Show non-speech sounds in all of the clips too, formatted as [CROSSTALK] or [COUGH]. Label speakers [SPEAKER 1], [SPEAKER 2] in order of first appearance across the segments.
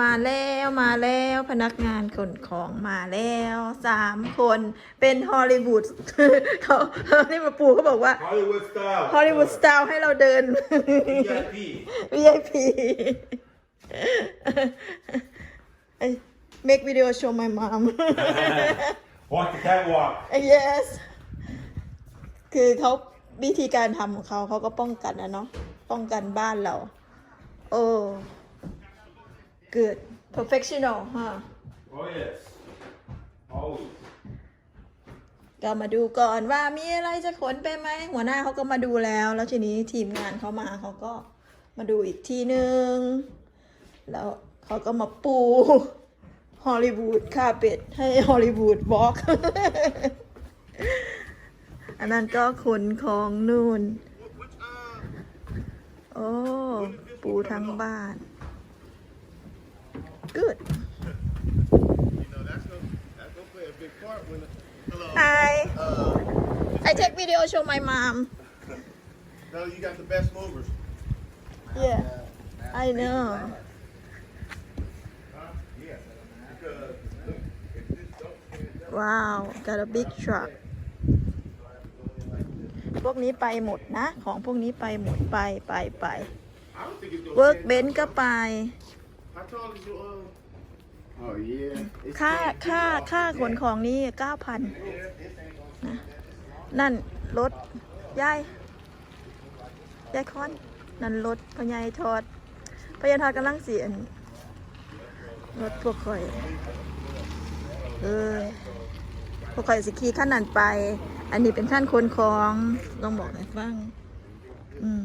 [SPEAKER 1] มาแล้วมาแล้วพนักงานขนของมาแล้วสามคนเป็นฮอลลีวูดเขาเขานี่มาปูเขาบอกว่า
[SPEAKER 2] Hollywood style.
[SPEAKER 1] ฮอลลีวูดสไตล์ให้เราเดิน
[SPEAKER 2] VIP.
[SPEAKER 1] VIP ไอ้ make video show my mom
[SPEAKER 2] Walk the catwalk.
[SPEAKER 1] yes คือเขาวิธีการทำของเขาเขาก็ป้องกันนะเนาะป้องกันบ้านเรา โอ้ good professional ฮะ
[SPEAKER 2] Oh yes. Always.
[SPEAKER 1] ก็มาดูก่อนว่ามีอะไรจะขนไปไหมหัวหน้าเขาก็มาดูแล้ว แล้วทีนี้ทีมงานเขามาเขาก็มาดูอีกทีนึงแล้วเขาก็มาปูฮอลลีวูดคาเป็ดให้ฮอลลีวูดบล็อก อันนั้นก็ขนของนู่น โอ้ ปูทั้งบ้าน good
[SPEAKER 3] You know, that's gonna that's gonna play a big part when. The, hello.
[SPEAKER 1] hi
[SPEAKER 3] Uh,
[SPEAKER 1] I take video show my mom
[SPEAKER 3] no, you got the best movers.
[SPEAKER 1] yeah I know
[SPEAKER 3] Yeah. Because look, if this don't stand up,
[SPEAKER 1] wow got a big truck พวกนี้ไปหมดนะ ของพวกนี้ไปหมดไปไปไป
[SPEAKER 3] I don't think it's gonna.
[SPEAKER 1] เวิร์ก
[SPEAKER 3] stand
[SPEAKER 1] เบน
[SPEAKER 3] up.
[SPEAKER 1] ก็ไป
[SPEAKER 3] How tall is your? Uh... Oh yeah. It's
[SPEAKER 1] ค่า
[SPEAKER 3] ten
[SPEAKER 1] ค่าค่าขนของนี่เก้าพันนะ นั่น รถยายยายคอน นั่น รถพญายทอดพญายทอดกำลังเสียนรถพวกข่อย เออ พวกข่อยสิขี่ขั้นนั้นไป อันนี้เป็นขั้นขนของลองบอกให้ฟัง อืม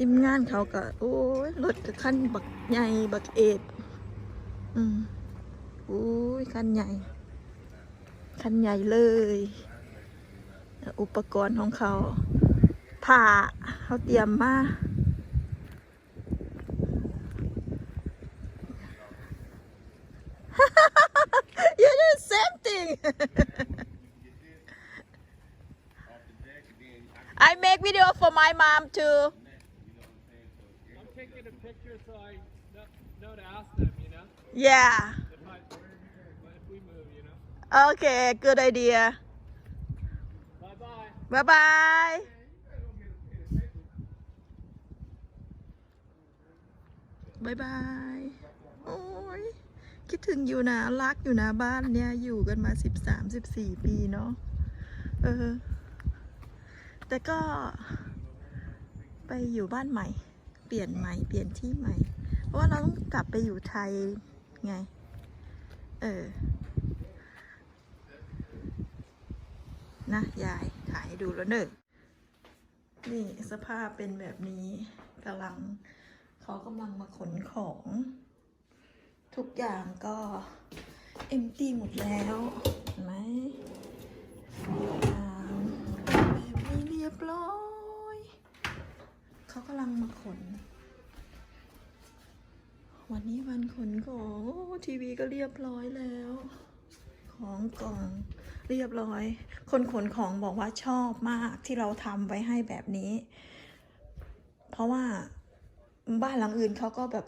[SPEAKER 1] ทีมงานเขาก็ โอ้ยรถก็ขั้นบักใหญ่บักเอกอืมอ้ยคันใหญ่คันใหญ่เลย อุปกรณ์ของเขาผ่าเขาเตรียมมา you do the same thing I make video for my mom too
[SPEAKER 4] I'm taking a picture so I know, know to ask them, you know,
[SPEAKER 1] yeah Okay. good idea
[SPEAKER 4] Bye bye.
[SPEAKER 1] bye bye บายบายโอ้ยคิดถึงอยู่นะรักอยู่นะบ้านเนี่ยอยู่กันมาสิบสามสิบสี่ปีเนาะเออ แต่ก็ไปอยู่บ้านใหม่ เปลี่ยนใหม่ เปลี่ยนที่ใหม่ เพราะว่าเราต้องกลับไปอยู่ไทย ไง เออ นะ ยายถ่ายให้ดูแล้วเนอะนี่สภาพเป็นแบบนี้กำลังเขากำลังมาขนของ ทุกอย่างก็เอ็มตี้หมดแล้วเห็นไหมทุกอย่างแบบนี้เรียบร้อย เขากำลังมาขน วันนี้วันขนของทีวีก็เรียบร้อยแล้ว ของกล่องเรียบร้อย คนขนของบอกว่าชอบมากที่เราทำไว้ให้แบบนี้ เพราะว่าบ้านหลังอื่นเขาก็แบบ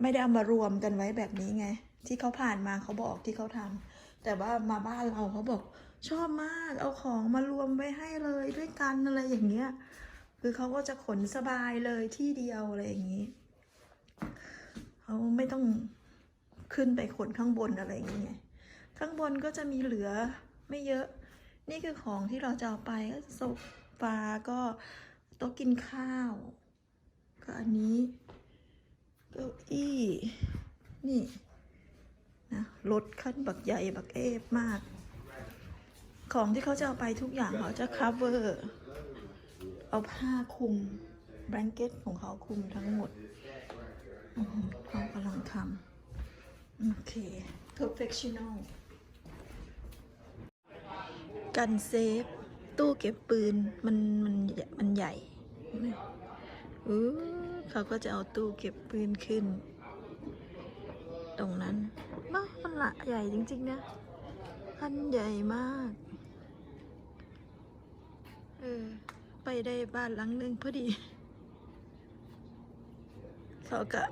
[SPEAKER 1] ไม่ได้เอามารวมกันไว้แบบนี้ไง ที่เขาผ่านมาเขาบอกที่เขาทำแต่ว่ามาบ้านเราเขาบอกชอบมากเอาของมารวมไว้ให้เลยด้วยกันอะไรอย่างเงี้ย คือเขาก็จะขนสบายเลยที่เดียวอะไรอย่างนี้ เขาไม่ต้องขึ้นไปขนข้างบนอะไรอย่างเงี้ยข้างบนก็จะมีเหลือไม่เยอะ นี่คือของที่เราจะเอาไปก็โซฟาก็โต๊ะกินข้าว ก็อันนี้เก้าอี้นี่นะรถขั้นบักใหญ่บักเอฟมาก ของที่เขาจะเอาไปทุกอย่างเขาจะ cover เอาผ้าคลุมแบงเก็ตของเขาคลุมทั้งหมด อือหือเขากำลังทำโอเค perfectional กันเซฟ ตู้เก็บปืน มัน มัน มันใหญ่เห็นไหมอู้เขาก็จะเอาตู้เก็บปืนขึ้น ตรงนั้นบ้ามันละใหญ่จริง ๆ นะคันใหญ่มาก เออ ไปได้บ้านหลังหนึ่งพอดี เขาก็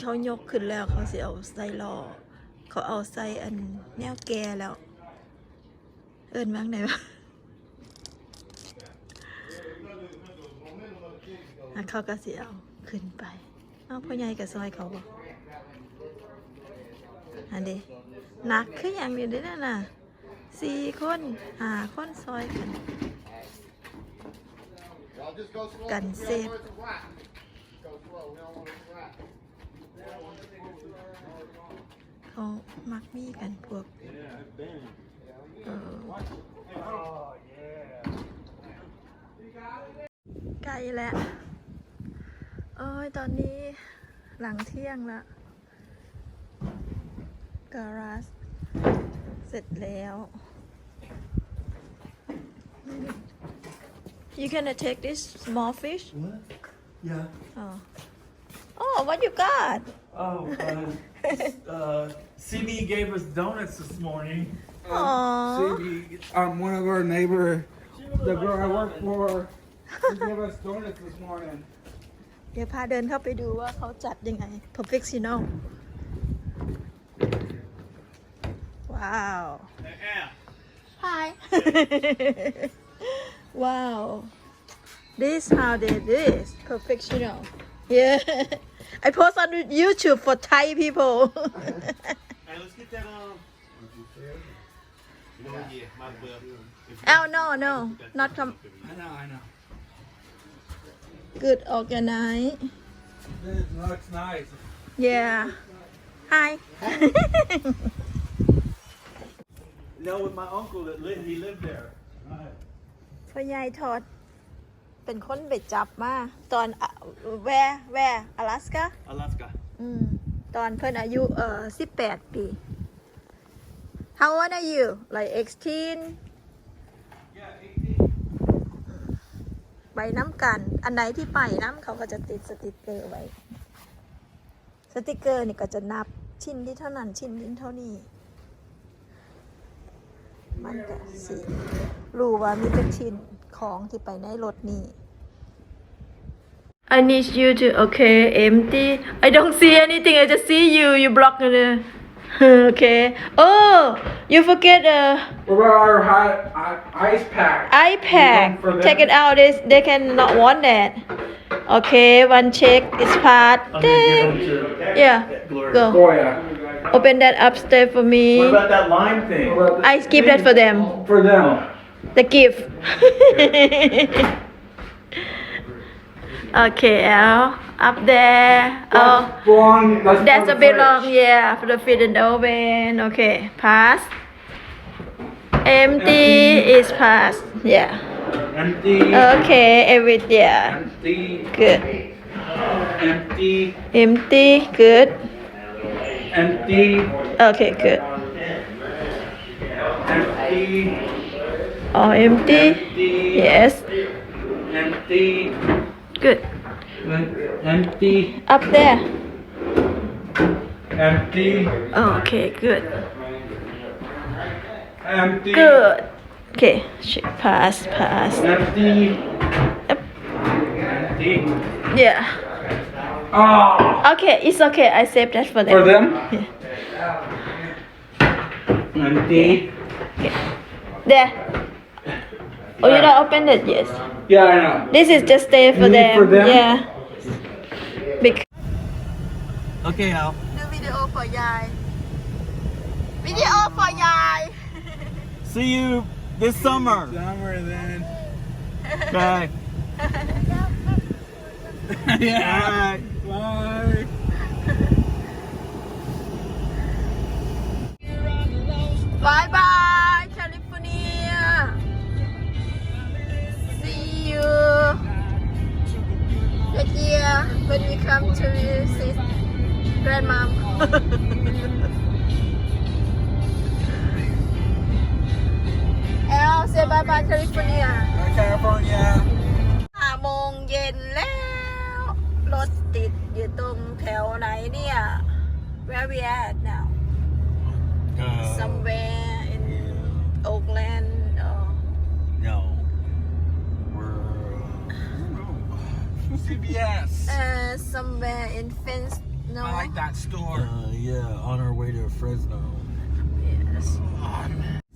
[SPEAKER 1] เขายกขึ้นแล้วเขาเสิเอาใส่ล้อเขาเอาใส่อันแนวแกแล้ว เอินบ้างไหนวะอะเขาก็เสิเอาขึ้นไปเอาพ่อใหญ่กับซอยเขาบอกอันเดีหนักคืออย่างนี้เด้อนั่นน่ะสี่คนหาคนซอยกัน
[SPEAKER 3] Y'all just go slow.
[SPEAKER 1] Cần เขามักมีกันพวก เออใกล้แล้วโอ้ย ตอนนี้หลังเที่ยงละการาสเสร็จแล้ว You gonna take this small fish?
[SPEAKER 5] What? Yeah.
[SPEAKER 1] Oh. Oh, what you got?
[SPEAKER 5] Oh, uh, [LAUGHS] uh, CB gave us donuts this morning.
[SPEAKER 1] Aww.
[SPEAKER 6] CB, um, one of our neighbor, the girl I work for, she [LAUGHS] gave us donuts this morning.
[SPEAKER 1] เดี๋ยวพาเดินเข้าไปดูว่าเขาจัดยังไง Perfectional ว้าว Hi [LAUGHS] Wow This how they do this Perfectional Yeah [LAUGHS] I post on YouTube for Thai people
[SPEAKER 2] Hey, [LAUGHS] let's get that um. No, yeah, my bad.
[SPEAKER 1] Oh no no not com
[SPEAKER 6] I know, I know.
[SPEAKER 1] good organized
[SPEAKER 6] This looks nice.
[SPEAKER 1] Yeah Hi [LAUGHS]
[SPEAKER 5] No, with my uncle that lived, he lived there.
[SPEAKER 1] พ่อใหญ่ทอด เป็นคนไปจับมาตอนแวแวอลาสกา
[SPEAKER 5] Alaska.
[SPEAKER 1] อืมตอนเพิ่นอายุเอ่อ18ปี How old are you like 18 ไปน้ำกัน อันไหนที่ไปน้ำเขาก็จะติดสติกเกอร์ไว้ สติกเกอร์นี่ก็จะนับชิ้นที่เท่านั้นชิ้นนี้เท่านี้ มันก็สิรู้ว่ามีเป็นชิ้นของที่ไปในรถนี่ I need you to okay empty. I don't see anything I just see you. You block it [LAUGHS] okay. Oh you forget uh
[SPEAKER 6] What about our high, uh, ice pack?
[SPEAKER 1] iPad.
[SPEAKER 6] For them?
[SPEAKER 1] take it out they, they can not want that. Okay one check it's part
[SPEAKER 5] I'm gonna give them to
[SPEAKER 1] yeah go.
[SPEAKER 6] Goya.
[SPEAKER 1] open that upstairs for me.
[SPEAKER 5] What about that lime thing?
[SPEAKER 6] What about
[SPEAKER 1] I skip that for them.
[SPEAKER 6] For them?
[SPEAKER 1] the gift [LAUGHS] okay Al up there oh
[SPEAKER 6] That's that's,
[SPEAKER 1] That's a bit long, yeah, for the feed and oven. Okay, pass. Empty is pass. Yeah.
[SPEAKER 6] Empty.
[SPEAKER 1] Okay, every yeah.
[SPEAKER 6] Empty.
[SPEAKER 1] Good.
[SPEAKER 6] Empty.
[SPEAKER 1] Empty. Good.
[SPEAKER 6] Empty.
[SPEAKER 1] Okay, good.
[SPEAKER 6] Empty.
[SPEAKER 1] All empty.
[SPEAKER 6] Empty.
[SPEAKER 1] Yes.
[SPEAKER 6] Empty.
[SPEAKER 1] Good.
[SPEAKER 6] Empty.
[SPEAKER 1] Up there.
[SPEAKER 6] Empty.
[SPEAKER 1] Oh, okay, good.
[SPEAKER 6] Empty.
[SPEAKER 1] Good. Okay, pass, pass.
[SPEAKER 6] Empty.
[SPEAKER 1] Yep.
[SPEAKER 6] Empty.
[SPEAKER 1] Yeah.
[SPEAKER 6] Oh.
[SPEAKER 1] Okay, it's okay. I saved that for them.
[SPEAKER 6] For them?
[SPEAKER 1] Yeah.
[SPEAKER 6] Empty.
[SPEAKER 1] There. Oh, you don't open it? Yes.
[SPEAKER 6] Yeah, I know.
[SPEAKER 1] This is just stay for
[SPEAKER 6] Only
[SPEAKER 1] them.
[SPEAKER 6] for them?
[SPEAKER 1] Yeah. Big.
[SPEAKER 5] Okay, Al.
[SPEAKER 1] ดูวิดีโอ for ยายวิดีโอ for ยาย
[SPEAKER 5] See you this summer.
[SPEAKER 6] Summer then.
[SPEAKER 5] Okay.
[SPEAKER 6] yeah.
[SPEAKER 1] To visit grandmom El say bye bye California
[SPEAKER 6] Bye, California.
[SPEAKER 1] ห้าโมงเย็นแล้ว รถติดอยู่ตรงแถวไหนเนี่ย Where we at now
[SPEAKER 5] Uh,
[SPEAKER 1] somewhere
[SPEAKER 6] CBS.
[SPEAKER 1] Uh, somewhere in Fence. No.
[SPEAKER 6] I like that store.
[SPEAKER 5] Uh, yeah, on our way to Fresno.
[SPEAKER 1] Yes.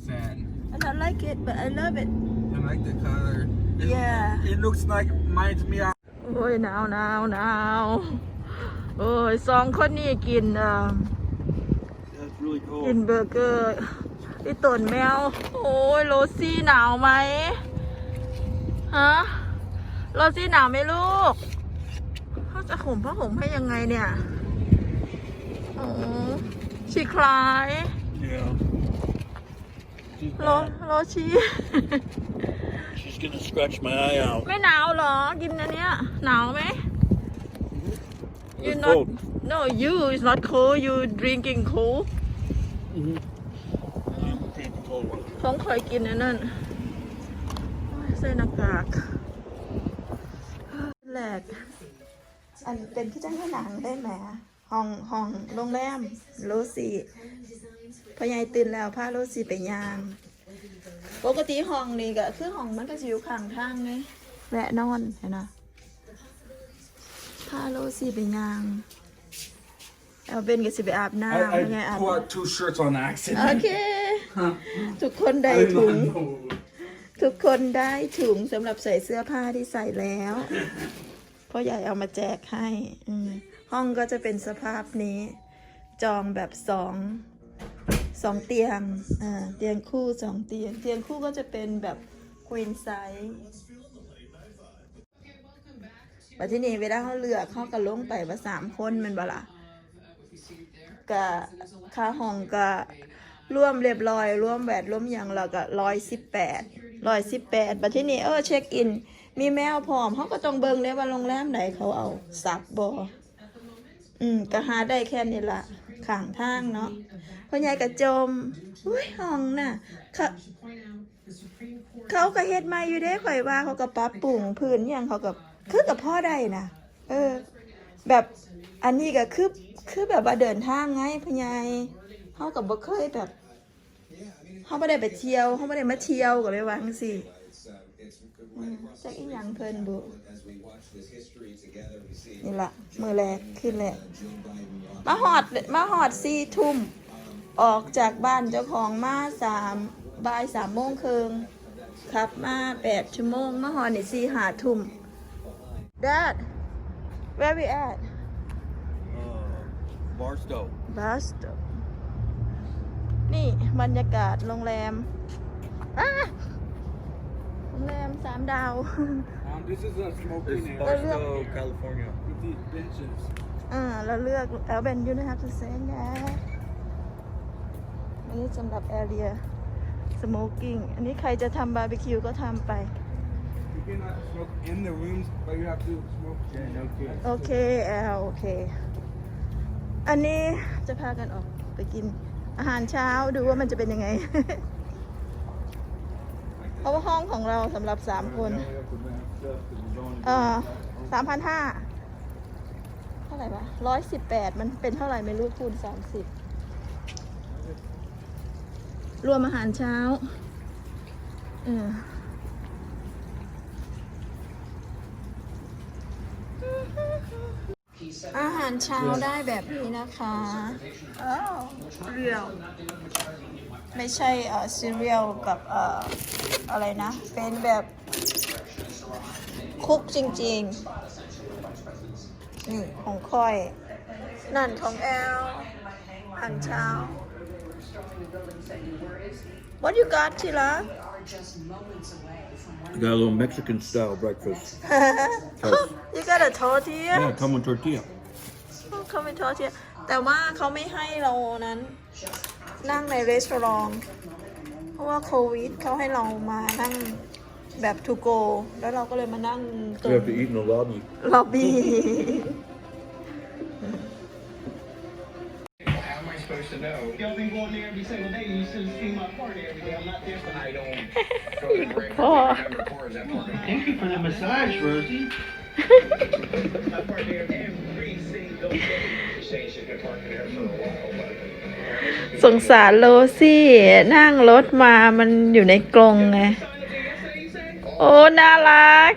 [SPEAKER 6] Fan.
[SPEAKER 1] I don't like it, but I love it.
[SPEAKER 6] I like the color. It,
[SPEAKER 1] Yeah.
[SPEAKER 6] It looks like reminds me of
[SPEAKER 1] โอ้ยหนาวหนาวหนาวโอ้ยสองคนนี้กินเอ่อ
[SPEAKER 5] That's really
[SPEAKER 1] กิน
[SPEAKER 5] cool.
[SPEAKER 1] เบอร์เกอร์ที่ตนแมว โอ้ยโรซี่หนาวไหมฮะ โรซี่หนาวไหมลูก เขาจะห่มผ้าห่มให้ยังไงเนี่ยโอ้ชีคลาย
[SPEAKER 5] Yeah. She's
[SPEAKER 1] โร
[SPEAKER 5] bad.
[SPEAKER 1] โรชี
[SPEAKER 5] She's gonna scratch my eye out.
[SPEAKER 1] ไม่หนาวเหรอ กินอันเนี้ย หนาวไหม You
[SPEAKER 5] It's
[SPEAKER 1] not
[SPEAKER 5] cold.
[SPEAKER 1] No you is not cold you drinking cold
[SPEAKER 5] You take the cold one.
[SPEAKER 1] ของคอยกินอันนั้นโอ้ยใส่หน้ากาก แหลก อันเป็นที่จ้างหนังได้ไหมห้องห้องโรงแรมโรสีพอยายตื่นแล้วพาโรสีไปยางปกติห้องนี่ก็คือห้องมันก็จะอยู่ข้างทางไงแวะนอนเห็นนะพาโรสีไปยางเอาเบนก็สิไปอาบน้ำ
[SPEAKER 6] I,
[SPEAKER 1] เป็นไงอา
[SPEAKER 6] I
[SPEAKER 1] บ
[SPEAKER 6] put two shirts on accident.
[SPEAKER 1] โอเคทุกคนได้
[SPEAKER 6] I did
[SPEAKER 1] ถุง
[SPEAKER 6] not know.
[SPEAKER 1] ทุกคนได้ถุงสำหรับใส่เสื้อผ้าที่ใส่แล้วพ่อใหญ่เอามาแจกให้ห้องก็จะเป็นสภาพนี้ จองแบบสองสองเตียงอ่าเตียงคู่สองเตียง เตียงคู่ก็จะเป็นแบบควีนไซส์ปัจจุบันเวลาเขาเลือกเขาก็ลงไปว่าสามคนมันบ่ล่ะกะค่าห้องก็ร่วมเรียบร้อย ร่วมแวดร่วมหยังแล้วก็ร้อยสิบแปด ร้อยสิบแปดปัจจุบันเออเช็คอิน มีแมวพร้อมเขาก็ต้องเบิ่งเลยว่าโรงแรมไหนเขาเอาซับบออืมก็หาได้แค่นี้ละข้างทางเนาะพ่อใหญ่กระจมอุ้ยห้องน่ะเขาเขาก็เฮ็ดมาอยู่เด้ข่อยว่าเขาก็ปรับปรุงพื้นหยังเขาก็คือกับพ่อได้นะเออ แบบอันนี้ก็คือคือแบบว่าเดินทางไงพ่อใหญ่เขาก็บ่เคยแบบ เขาไม่ได้ไปเที่ยวเขาไม่ได้มาเที่ยวก็เลยว่าจังซี่อืมจักอีหยังเพิ่นบุนี่ละมือแรกขึ้นแรกมาหอดมาหอดสี่ทุ่ม ออกจากบ้านเจ้าของมาสามบ่ายสามโมงครึ่งขับมาแปดชั่วโมง มาหอดนี่สี่หาทุ่ม Dad where we at
[SPEAKER 5] Uh, Barstow.
[SPEAKER 1] Boston นี่บรรยากาศโรงแรมอะโรงแรมสามดาว
[SPEAKER 6] Um, this is a smoking
[SPEAKER 5] It's
[SPEAKER 6] area
[SPEAKER 5] Barstow, California.
[SPEAKER 6] with these benches.
[SPEAKER 1] อ่าเราเลือกแล้วเป็นยูนะครับทูเซนนะอันนี้สำหรับแอเรียสโมกิ้งอันนี้ใครจะทำบาร์บีคิวก็ทำไป
[SPEAKER 6] You cannot smoke in the rooms, but you have to smoke. Yeah, no kidding.
[SPEAKER 1] โอเคแอลโอเค อันนี้จะพากันออกไปกิน อาหารเช้าดูว่ามันจะเป็นยังไง เพราะว่าห้องของเราสำหรับสามคน เออสามพันห้าเท่าไหร่วะร้อยสิบแปดมันเป็นเท่าไหร่ไม่รู้คูณสามสิบรวมอาหารเช้า เอออาหารเช้าได้แบบนี้นะคะอ้าวเรียวไม่ใช่เอ่อซีเรียลกับเอ่ออะไรนะ เป็นแบบคุกจริงๆ นี่ของค่อย นั่นของแอลอาหารเช้า What you got ทีละ
[SPEAKER 5] I got a little Mexican style breakfast.
[SPEAKER 1] you got a tortilla
[SPEAKER 5] Yeah, come with tortilla.
[SPEAKER 1] เขาเป็นทอร์เทียแต่ว่าเขาไม่ให้เรานั้น นั่งในรีสอร์ทเพราะว่าโควิดเขาให้เรามานั่งแบบทูโกแล้วเราก็เลยมานั่งตรง
[SPEAKER 5] We have to eat in the lobby.
[SPEAKER 1] ล็อบบี้
[SPEAKER 7] How am I supposed to know? Y'all been going there every single day. You should have seen my car there every day. I'm not there for I don't go to the record.
[SPEAKER 1] Car.
[SPEAKER 7] I remember cars that park.
[SPEAKER 8] Thank you for the massage, Rosie.
[SPEAKER 7] I park there every single day.
[SPEAKER 1] สงสารโลซี่ นั่งรถมามันอยู่ในกรงไง โอ้ น่ารัก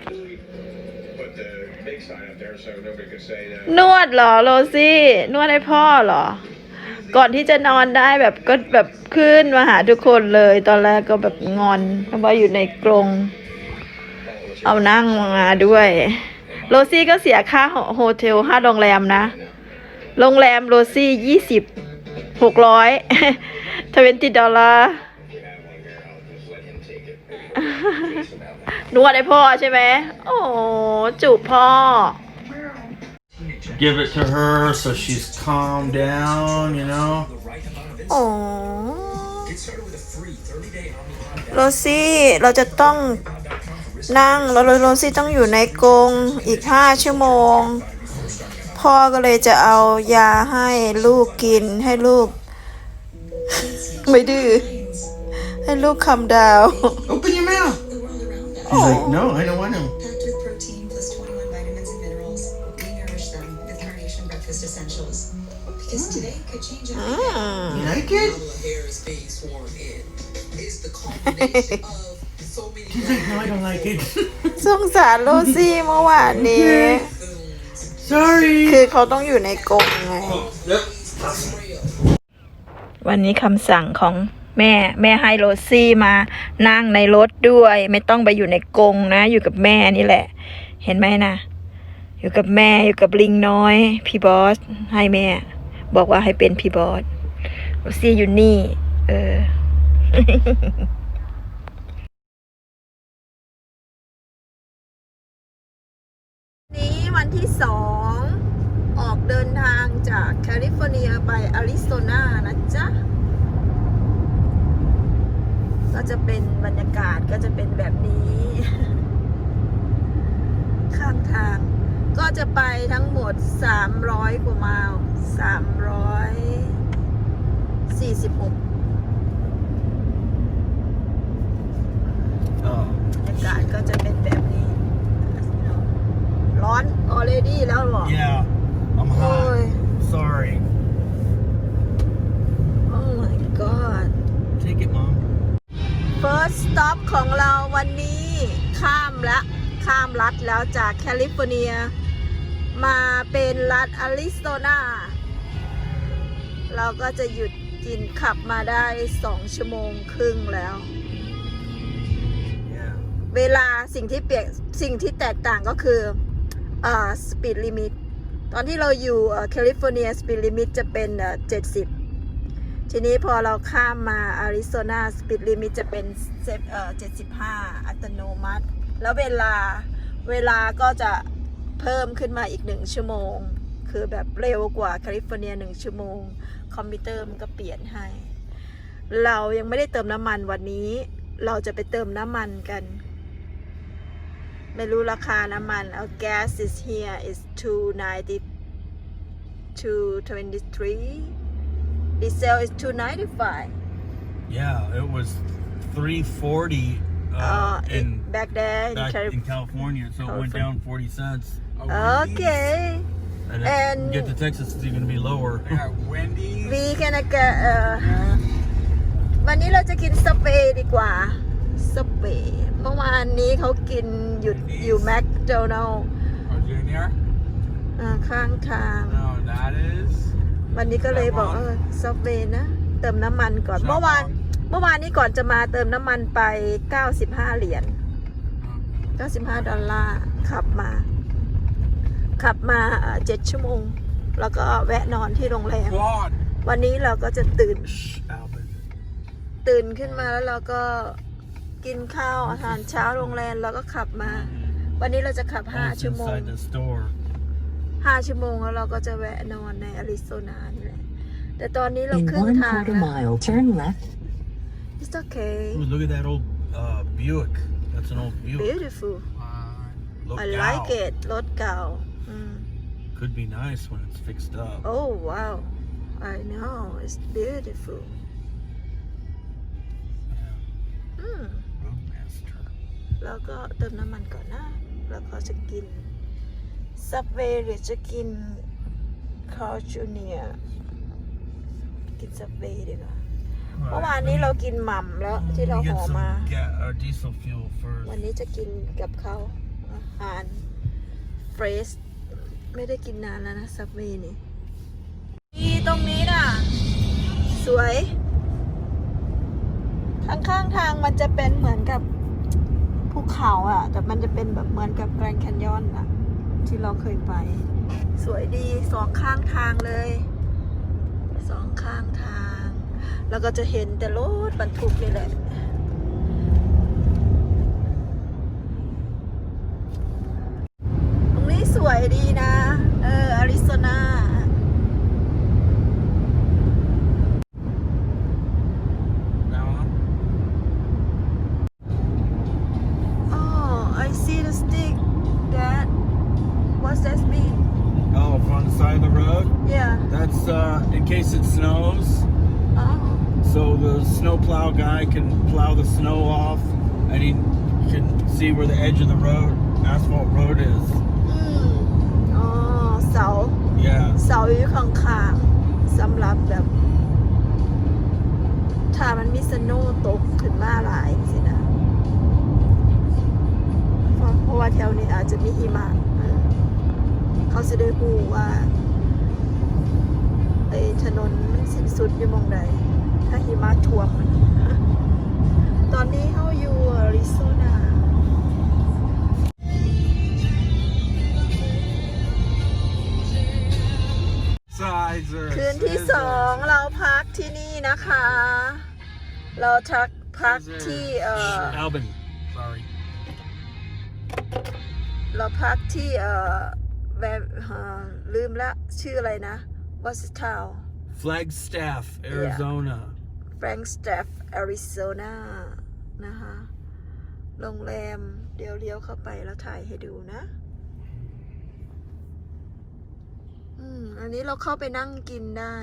[SPEAKER 1] นวดเหรอโรซี่ นวดให้พ่อเหรอ ก่อนที่จะนอนได้แบบก็แบบขึ้นมาหาทุกคนเลย ตอนแรกก็แบบงอนเพราะว่าอยู่ในกรง เอานั่งมาด้วย โรซี่ก็เสียค่าโฮเทลค่าโรงแรมนะ โรงแรมโรซี่ยี่สิบหกร้อยทเวนตี้ดอลลาร์นวดให้พ่อใช่ไหม โอ้จูบพ่อ
[SPEAKER 5] Give it to her so she's calmed down, you know?
[SPEAKER 1] โอ้โรซี่ เราจะต้อง นั่งแล้วโรซี่ต้องอยู่ในกรงอีกห้าชั่วโมง พ่อก็เลยจะเอายาให้ลูกกินให้ลูก ไม่ดื้อให้ลูกคำดาว
[SPEAKER 5] Open your mouth. He's like, no, I don't want him.
[SPEAKER 9] Packed with protein plus 21 vitamins and minerals, we nourish them with Carnation Breakfast Essentials. Because today could change everything.
[SPEAKER 5] You like it?
[SPEAKER 9] Harris being sworn in is the culmination of
[SPEAKER 5] don't like it.
[SPEAKER 1] สงสารโรซี่เมื่อวานนี้
[SPEAKER 5] Sorry.
[SPEAKER 1] คือเขาต้องอยู่ในกรงไง วันนี้คำสั่งของแม่แม่ให้โรซี่มานั่งในรถด้วย ไม่ต้องไปอยู่ในกรงนะ อยู่กับแม่นี่แหละ เห็นไหมนะ อยู่กับแม่อยู่กับลิงน้อย พี่บอส ให้แม่ บอกว่าให้เป็นพี่บอสโรซี่อยู่นี่ เออ วันที่สองออกเดินทางจากแคลิฟอร์เนียไปอาริโซนานะจ๊ะ ก็จะเป็นบรรยากาศก็จะเป็นแบบนี้ ข้างทาง ก็จะไปทั้งหมด 300 กว่าไมล์346
[SPEAKER 5] Oh.
[SPEAKER 1] บรรยากาศก็จะเป็นแบบนี้ร้อน already แล้วเหรอ
[SPEAKER 5] Yeah, I'm
[SPEAKER 1] โอ้ย
[SPEAKER 5] Sorry.
[SPEAKER 1] Oh my god
[SPEAKER 5] Take it, mom.
[SPEAKER 1] First stop ของเราวันนี้ข้ามละข้ามรัฐแล้วจากแคลิฟอร์เนีย มาเป็นรัฐอาริโซนา เราก็จะหยุดกินขับมาได้สองชั่วโมงครึ่งแล้ว
[SPEAKER 5] Yeah.
[SPEAKER 1] เวลาสิ่งที่เปลี่ยนสิ่งที่แตกต่างก็คือ อ่อ speed limit ตอนที่เราอยู่แคลิฟอร์เนีย speed limit จะเป็นเอ่อ70ทีนี้พอเราข้ามมาอาริโซนา speed limit จะเป็นเซฟเอ่อ75อัตโนมัติ แล้วเวลาเวลาก็จะเพิ่มขึ้นมาอีกหนึ่งชั่วโมง คือแบบเร็วกว่าแคลิฟอร์เนียหนึ่งชั่วโมง คอมพิวเตอร์มันก็เปลี่ยนให้ เรายังไม่ได้เติมน้ำมันวันนี้ เราจะไปเติมน้ำมันกัน ไม่รู้ราคาน้ำมัน เอา gas is here is 290 223 diesel is 295
[SPEAKER 5] Yeah, it was 340 uh,
[SPEAKER 1] uh,
[SPEAKER 5] in
[SPEAKER 1] back there in
[SPEAKER 5] back in
[SPEAKER 1] California
[SPEAKER 5] California, so it went
[SPEAKER 1] California.
[SPEAKER 5] down 40 cents.
[SPEAKER 1] okay
[SPEAKER 5] And, then
[SPEAKER 1] And-
[SPEAKER 5] get to Texas, it's even gonna be lower.
[SPEAKER 6] I got Wendy's.
[SPEAKER 1] we can get เอ่อวันนี้เราจะกินสเปดีกว่า สเปเมื่อวานนี้เขากินหยุดอยู่แมคโดนัล
[SPEAKER 6] Oh, Junior?
[SPEAKER 1] ข้างทาง
[SPEAKER 6] No, that is.
[SPEAKER 1] วันนี้ก็เลยบอกเออซอฟเวย์นะ เติมน้ำมันก่อน เมื่อวาน เมื่อวานนี้ก่อนจะมาเติมน้ำมันไป 95 เหรียญ 95 ดอลลาร์ ขับมา ขับมาเอ่อ7ชั่วโมง แล้วก็แวะนอนที่โรงแรม
[SPEAKER 6] God.
[SPEAKER 1] วันนี้เราก็จะตื่น
[SPEAKER 5] Albert.
[SPEAKER 1] ตื่นขึ้นมาแล้วเราก็ กินข้าวอาหารเช้าโรงแรมแล้วก็ขับมา วันนี้เราจะขับ
[SPEAKER 5] Oh,
[SPEAKER 1] 5
[SPEAKER 5] it's
[SPEAKER 1] ชั่วโมง
[SPEAKER 5] inside the store.
[SPEAKER 1] 5ชั่วโมงแล้วเราก็จะแวะนอนในอาริโซนานี่แหละแต่ตอนนี้เรา
[SPEAKER 10] In
[SPEAKER 1] ครึ่ง
[SPEAKER 10] one
[SPEAKER 1] ทาง
[SPEAKER 10] quarter
[SPEAKER 1] แล้ว
[SPEAKER 10] mile, turn left.
[SPEAKER 1] It's okay
[SPEAKER 5] Ooh, look at that old uh, Buick. That's an old Buick.
[SPEAKER 1] beautiful
[SPEAKER 5] Look
[SPEAKER 1] I like
[SPEAKER 5] out.
[SPEAKER 1] it รถเก่าอืม
[SPEAKER 5] Could be nice when it's fixed up.
[SPEAKER 1] Oh wow I know it's beautiful อืม
[SPEAKER 5] Roadmaster.
[SPEAKER 1] แล้วก็เติมน้ำมันก่อนนะ แล้วก็จะกินซับเวย์หรือจะกินคาร์จูเนียกินซับเวย์ดีกว่าเมื่อวานนี้เรากินหม่ำแล้วที่เรา
[SPEAKER 5] We
[SPEAKER 1] ห่
[SPEAKER 5] get
[SPEAKER 1] อ
[SPEAKER 5] some
[SPEAKER 1] มา
[SPEAKER 5] ga- uh, diesel fuel first.
[SPEAKER 1] วันนี้จะกินกับเขาอาหารเฟรชไม่ได้กินนานแล้วนะซับเวนี่นี่ตรงนี้น่ะ สวย ข้างๆทางมันจะเป็นเหมือนกับ ภูเขาอะแต่มันจะเป็นแบบเหมือนกับแกรนด์แคนยอนอะที่เราเคยไป สวยดีสองข้างทางเลยสองข้างทาง แล้วก็จะเห็นแต่รถบรรทุกนี่แหละตรงนี้สวยดีนะ
[SPEAKER 5] That's uh, in case it snows.
[SPEAKER 1] Oh.
[SPEAKER 5] So the snowplow guy can plow the snow off and he can see where the edge of the road, asphalt road is.
[SPEAKER 1] อืมอ๋อ เสา
[SPEAKER 5] Yeah.
[SPEAKER 1] เสาอยู่ข้างๆสำหรับแบบ ถ้ามันมีสโนว์ตกขึ้นมาหลายสินะ เพราะเพราะว่าแถวนี้อาจจะมีหิมะเออเขาจะได้รู้ว่าไอ้ ถนนมันสิ้นสุดอยู่หมองใด ถ้าหิมะท่วมมันตอนนี้เขาอยู่อาริโซนา
[SPEAKER 6] Sides are
[SPEAKER 1] คืนที่สองเราพักที่นี่นะคะ เราทักพักที่เอ่อ
[SPEAKER 5] Albin. Sorry.
[SPEAKER 1] เราพักที่เอ่อแบบเอ่อลืมละชื่ออะไรนะ What's the town
[SPEAKER 5] Flagstaff, Arizona.
[SPEAKER 1] Frankstaff Arizona นะคะ โรงแรม เดี๋ยวเลี้ยวเข้าไปแล้วถ่ายให้ดูนะ อืม อันนี้เราเข้าไปนั่งกินได้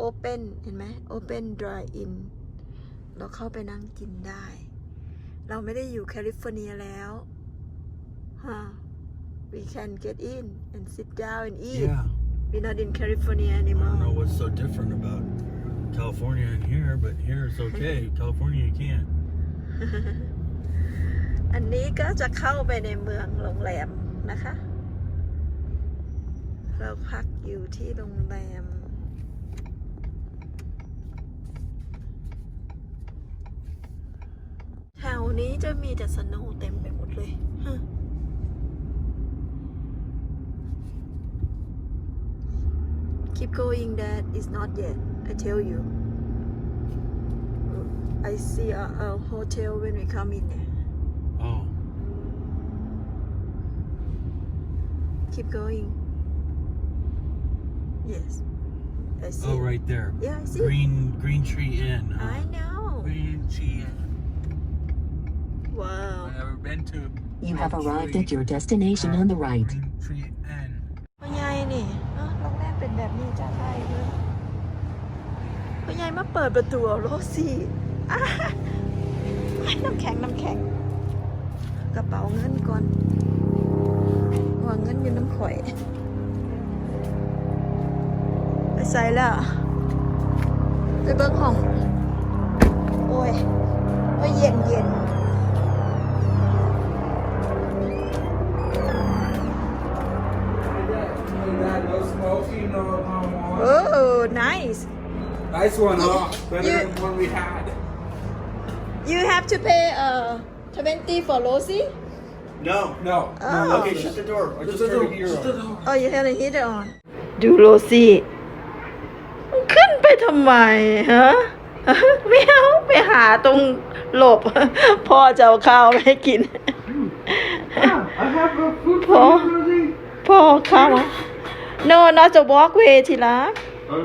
[SPEAKER 1] Open เห็นไหม Open Dry In เราเข้าไปนั่งกินได้ เราไม่ได้อยู่แคลิฟอร์เนียแล้วฮะ we can get in and sit down and eat
[SPEAKER 5] Yeah.
[SPEAKER 1] We're not in California
[SPEAKER 5] I don't know
[SPEAKER 1] anymore
[SPEAKER 5] what's so different about California and here, but here it's okay. California you can't.
[SPEAKER 1] อันนี้ก็จะเข้าไปในเมืองโรงแรมนะคะ เราพักอยู่ที่โรงแรม แถวนี้จะมีแต่สโนว์เต็มไปหมดเลยฮะ Keep going, That is not yet. I tell you. I see a, a hotel when we come in.
[SPEAKER 5] Oh.
[SPEAKER 1] Keep going. Yes. I see.
[SPEAKER 5] Oh, right there.
[SPEAKER 1] Yeah, I see.
[SPEAKER 5] Green Green Tree Inn. Huh?
[SPEAKER 1] I know.
[SPEAKER 6] Green Tree Inn.
[SPEAKER 1] Wow.
[SPEAKER 6] I've never been to.
[SPEAKER 10] You have arrived at your destination on the right.
[SPEAKER 6] Green Tree Inn.
[SPEAKER 1] เป็นแบบนี้จ้าไทยเลยพ่อใหญ่มาเปิดประตูโรซี่อะน้ำแข็งน้ำแข็ง กระเป๋าเงินก่อนวางเงินอยู่น้ำข่อย ไปใส่แล้วไปเบิ้งห้อง โอ้ยโอ้ยเย็นเย็น
[SPEAKER 6] Nice one, huh? Better
[SPEAKER 1] You-
[SPEAKER 6] than one we had.
[SPEAKER 1] you have to pay uh 20 for Rosie
[SPEAKER 2] No.
[SPEAKER 6] No.
[SPEAKER 1] Oh.
[SPEAKER 2] Okay, shut the door. I just
[SPEAKER 6] Shut the
[SPEAKER 2] turned
[SPEAKER 6] door.
[SPEAKER 2] the heater
[SPEAKER 6] Shut the
[SPEAKER 2] on.
[SPEAKER 6] door.
[SPEAKER 1] oh you have the heater on ดูโรซี่มันขึ้นไปทำไมฮะ ไม่เอาไปหาตรงหลบ พ่อจะเอาข้าวมาให้กิน
[SPEAKER 6] I have a food
[SPEAKER 1] for you,
[SPEAKER 6] Rosie.
[SPEAKER 1] พ่อเอาข้าวมา no not the walkway ทีละ
[SPEAKER 6] Oh,